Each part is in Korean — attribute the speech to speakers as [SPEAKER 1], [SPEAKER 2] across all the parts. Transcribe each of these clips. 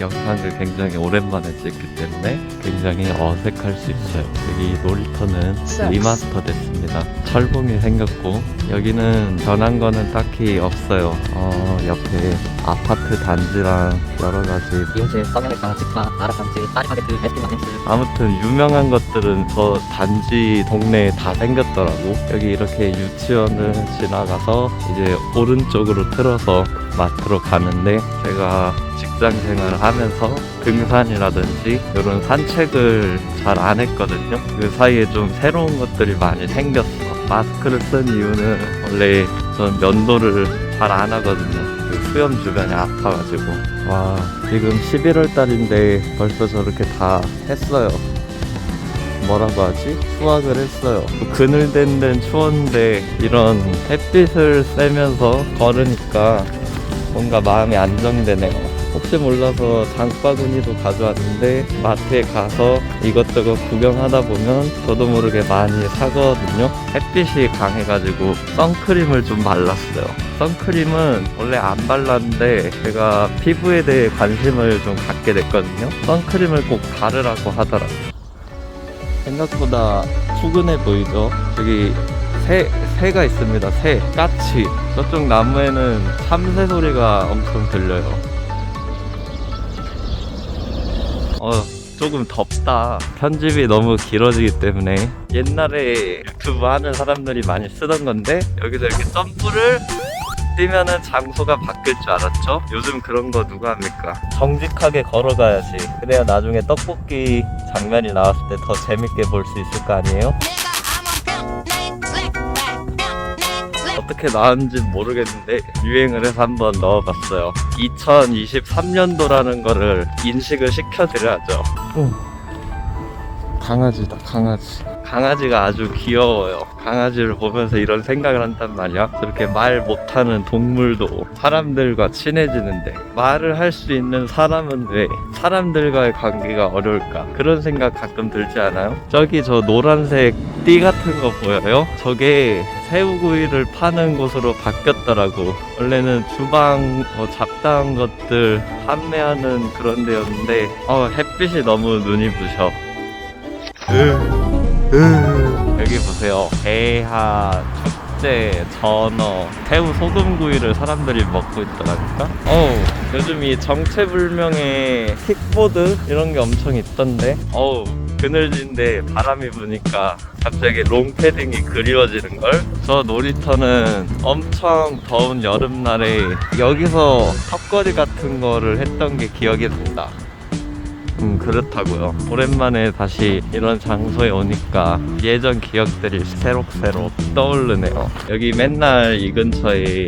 [SPEAKER 1] 영상들을 굉장히 오랜만에 찍기 때문에 굉장히 어색할 수 있어요. 여기 놀이터는 리마스터 됐습니다. 철봉이 생겼고 여기는 변한 거는 딱히 없어요. 어, 옆에 아파트 단지랑 여러 가지
[SPEAKER 2] 이웃의 성형외과, 치과, 아랍단지, 파리바게트, 에스티 마네스
[SPEAKER 1] 아무튼 유명한 것들은 저 단지 동네에 다 생겼더라고. 여기 이렇게 유치원을 지나가서 이제 오른쪽으로 틀어서 마트로 가는데 제가 직장 생활을 하면서 등산이라든지 이런 산책을 잘 안 했거든요. 그 사이에 좀 새로운 것들이 많이 생겼어. 마스크를 쓴 이유는 원래 전 면도를 잘 안 하거든요. 그 수염 주변이 아파가지고 와 지금 11월 달인데 벌써 저렇게 다 했어요 뭐라고 하지? 수확을 했어요 그늘된 데는 추웠는데 이런 햇빛을 쐬면서 걸으니까 뭔가 마음이 안정되네요 혹시 몰라서 장바구니도 가져왔는데 마트에 가서 이것저것 구경하다 보면 저도 모르게 많이 사거든요. 햇빛이 강해가지고 선크림을 좀 발랐어요. 선크림은 원래 안 발랐는데 제가 피부에 대해 관심을 좀 갖게 됐거든요. 선크림을 꼭 바르라고 하더라고요. 생각보다 푸근해 보이죠? 여기 새, 새가 있습니다. 새, 까치. 저쪽 나무에는 참새 소리가 엄청 들려요 어, 조금 덥다. 편집이 너무 길어지기 때문에 옛날에 유튜브 하는 사람들이 많이 쓰던 건데 여기서 이렇게 점프를 뛰면은 장소가 바뀔 줄 알았죠? 요즘 그런 거 누가 합니까? 정직하게 걸어가야지. 그래야 나중에 떡볶이 장면이 나왔을 때 더 재밌게 볼 수 있을 거 아니에요? 어떻게 나왔는지 모르겠는데 유행을 해서 한번 넣어봤어요. 2023년도라는 거를 인식을 시켜드려야죠. 강아지다, 강아지. 강아지가 아주 귀여워요. 강아지를 보면서 이런 생각을 한단 말이야. 저렇게 말 못하는 동물도 사람들과 친해지는데 말을 할 수 있는 사람은 왜 사람들과의 관계가 어려울까? 그런 생각 가끔 들지 않아요? 저기 저 노란색 띠 같은 거 보여요? 저게 새우구이를 파는 곳으로 바뀌었더라고. 원래는 주방 뭐 잡다한 것들 판매하는 그런 데였는데 어, 햇빛이 너무 눈이 부셔. 여기 보세요. 대하, 축제, 전어, 새우 소금구이를 사람들이 먹고 있더라니까. 어우, 요즘 이 정체불명의 킥보드 이런 게 엄청 있던데. 어우, 그늘진데 바람이 부니까 갑자기 롱패딩이 그리워지는 걸. 저 놀이터는 엄청 더운 여름날에 여기서 턱걸이 같은 거를 했던 게 기억이 난다. 음 그렇다고요 오랜만에 다시 이런 장소에 오니까 예전 기억들이 새록새록 떠오르네요 여기 맨날 이 근처에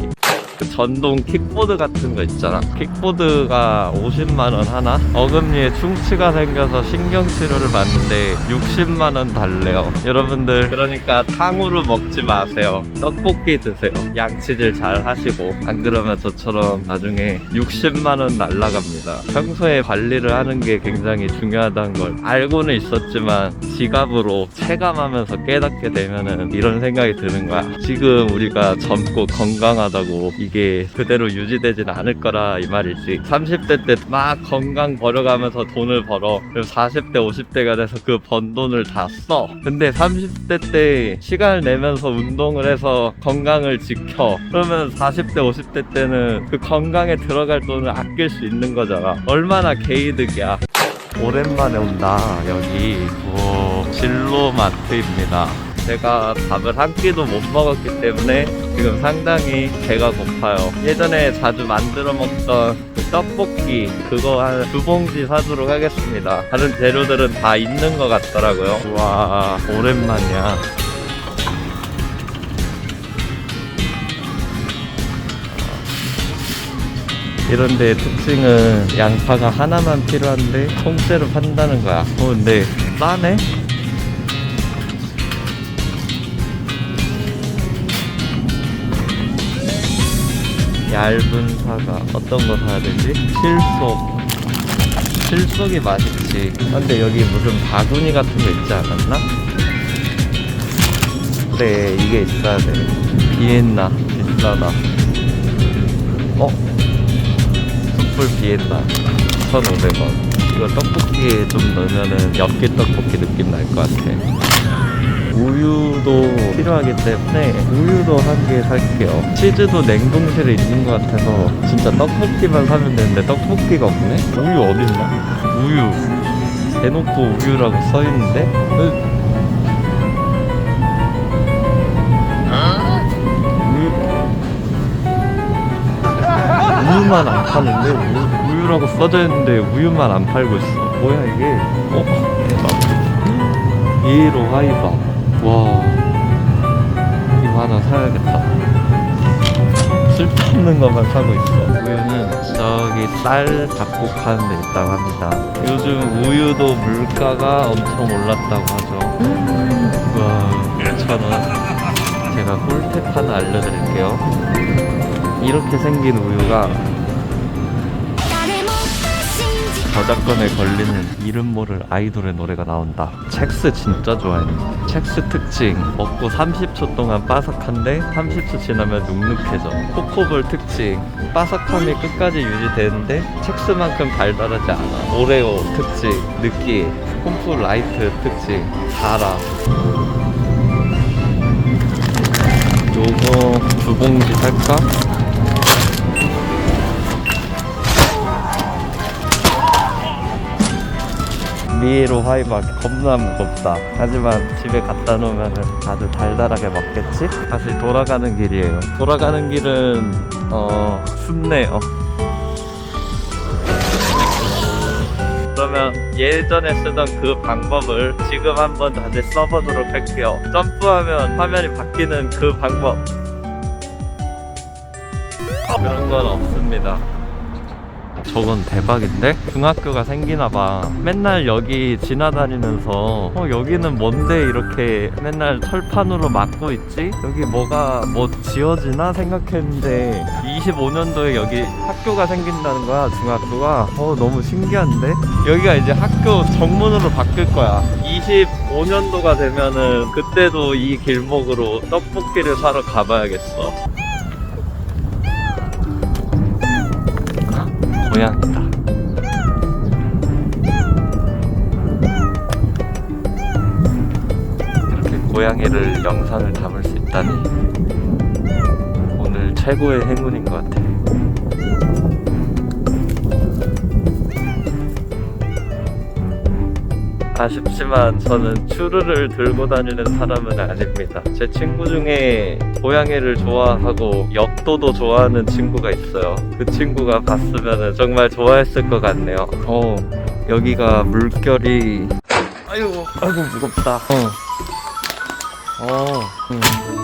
[SPEAKER 1] 그 전동 킥보드 같은 거 있잖아. 킥보드가 50만원 하나? 어금니에 충치가 생겨서 신경치료를 받는데 60만원 달래요. 여러분들 그러니까 탕후루 먹지 마세요. 떡볶이 드세요. 양치질 잘 하시고. 안 그러면 저처럼 나중에 60만원 날라갑니다. 평소에 관리를 하는 게 굉장히 중요하다는 걸 알고는 있었지만 지갑으로 체감하면서 깨닫게 되면은 이런 생각이 드는 거야. 지금 우리가 젊고 건강하다고 이게 그대로 유지되지는 않을 거라 이 말이지. 30대 때 막 건강 버려가면서 돈을 벌어. 그리고 40대 50대가 돼서 그 번 돈을 다 써. 근데 30대 때 시간을 내면서 운동을 해서 건강을 지켜. 그러면 40대 50대 때는 그 건강에 들어갈 돈을 아낄 수 있는 거잖아. 얼마나 개이득이야. 오랜만에 온다 여기. 오 진로마트입니다 제가 밥을 한 끼도 못 먹었기 때문에 지금 상당히 배가 고파요. 예전에 자주 만들어 먹던 그 떡볶이 그거 한 두 봉지 사도록 하겠습니다. 다른 재료들은 다 있는 것 같더라고요. 와 오랜만이야. 이런 데 특징은 양파가 하나만 필요한데 통째로 판다는 거야. 어 근데 싸네? 얇은 사과 어떤 거 사야 되지? 실속 실속이 맛있지 근데 여기 무슨 바구니 같은 거 있지 않았나? 그래 이게 있어야 돼 비엔나 비싸다 어? 숯불 비엔나 1,500원 이거 떡볶이에 좀 넣으면은 엽기 떡볶이 느낌 날 것 같아. 우유도 필요하기 때문에 우유도 한 개 살게요. 치즈도 냉동실에 있는 것 같아서 진짜 떡볶이만 사면 되는데 떡볶이가 없네? 우유 어딨나? 우유. 대놓고 우유라고 써있는데? 우유만 안 파는데? 우유, 우유라고 써져 있는데 우유만 안 팔고 있어. 뭐야 이게? 어? 대박. 이로 하이바. 와. 이거 하나 사야겠다. 쓸데없는 것만 사고 있어. 우유는 저기 쌀 작곡하는 데 있다고 합니다. 요즘 우유도 물가가 엄청 올랐다고 하죠. 와, 1,000원. 제가 꿀팁 하나 알려드릴게요. 이렇게 생긴 우유가 저작권에 걸리는 이름 모를 아이돌의 노래가 나온다. 첵스 진짜 좋아했는데. 첵스 특징. 먹고 30초 동안 바삭한데 30초 지나면 눅눅해져. 코코볼 특징. 바삭함이 끝까지 유지되는데 첵스만큼 달달하지 않아. 오레오 특징. 느끼. 콤프 라이트 특징. 달아. 요거 두 봉지 살까? 미에로 하이바 겁나 무겁다. 하지만 집에 갖다 놓으면 아주 달달하게 먹겠지? 다시 돌아가는 길이에요. 돌아가는 길은 어 춥네요. 그러면 예전에 쓰던 그 방법을 지금 한번 다시 써보도록 할게요. 점프하면 화면이 바뀌는 그 방법. 그런 건 없습니다. 저건 대박인데? 중학교가 생기나봐. 맨날 여기 지나다니면서, 어, 여기는 뭔데 이렇게 맨날 철판으로 막고 있지? 여기 뭐가, 뭐 지어지나 생각했는데, 25년도에 여기 학교가 생긴다는 거야, 중학교가. 어, 너무 신기한데? 여기가 이제 학교 정문으로 바뀔 거야. 25년도가 되면은, 그때도 이 길목으로 떡볶이를 사러 가봐야겠어. 고양이다. 이렇게 고양이를 영상을 담을 수 있다니 오늘 최고의 행운인 것 같아. 아쉽지만 저는 추르를 들고 다니는 사람은 아닙니다. 제 친구 중에 고양이를 좋아하고 역도도 좋아하는 친구가 있어요. 그 친구가 봤으면 정말 좋아했을 것 같네요. 어, 여기가 물결이 아이고, 아이고 무겁다. 어. 어. 음.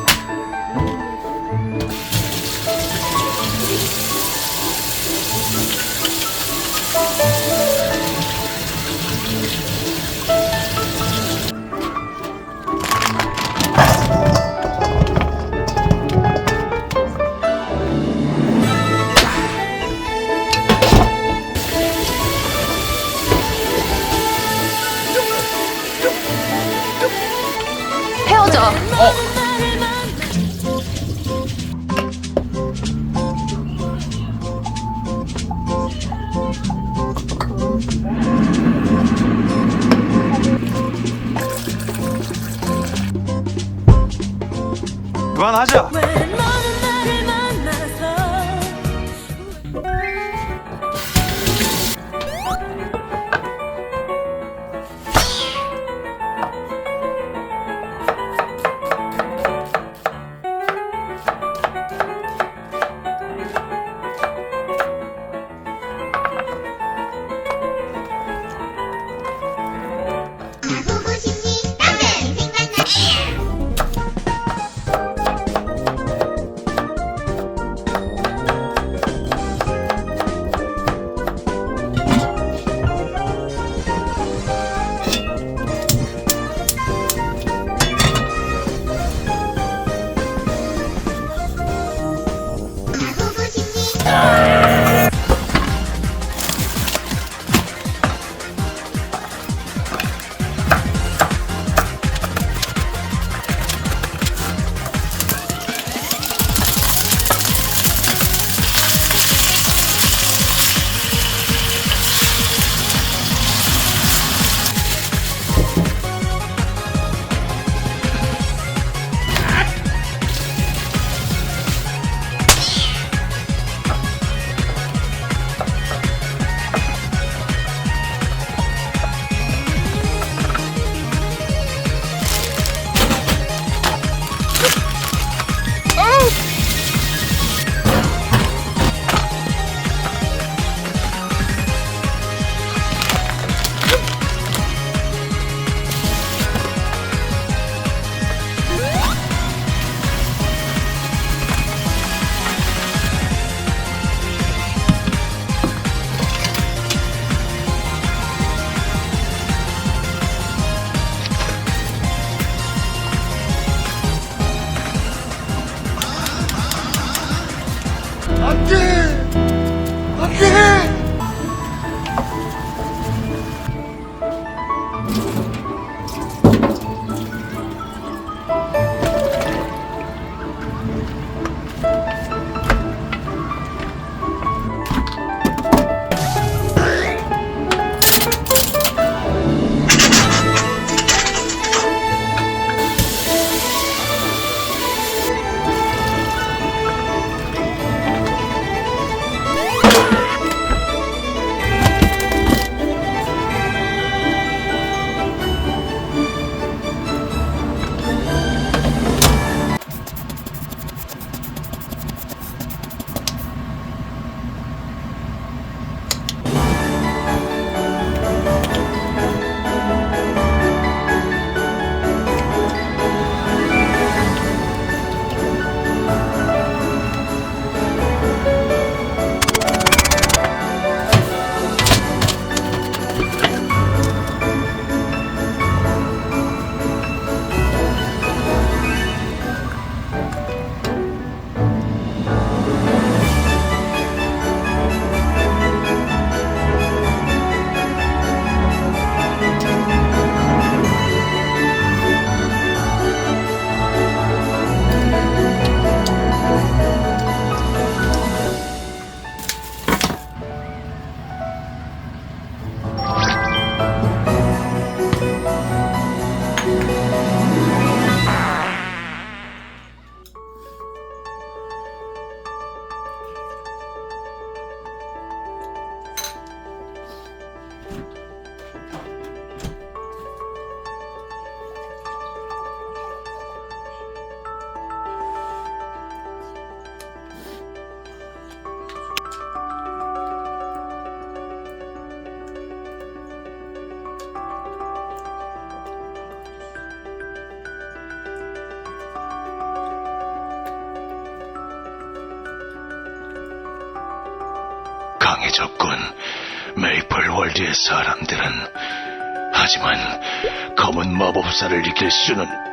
[SPEAKER 3] 강해졌군. 메이플 월드의 사람들은. 하지만 검은 마법사를 이길 수는 너,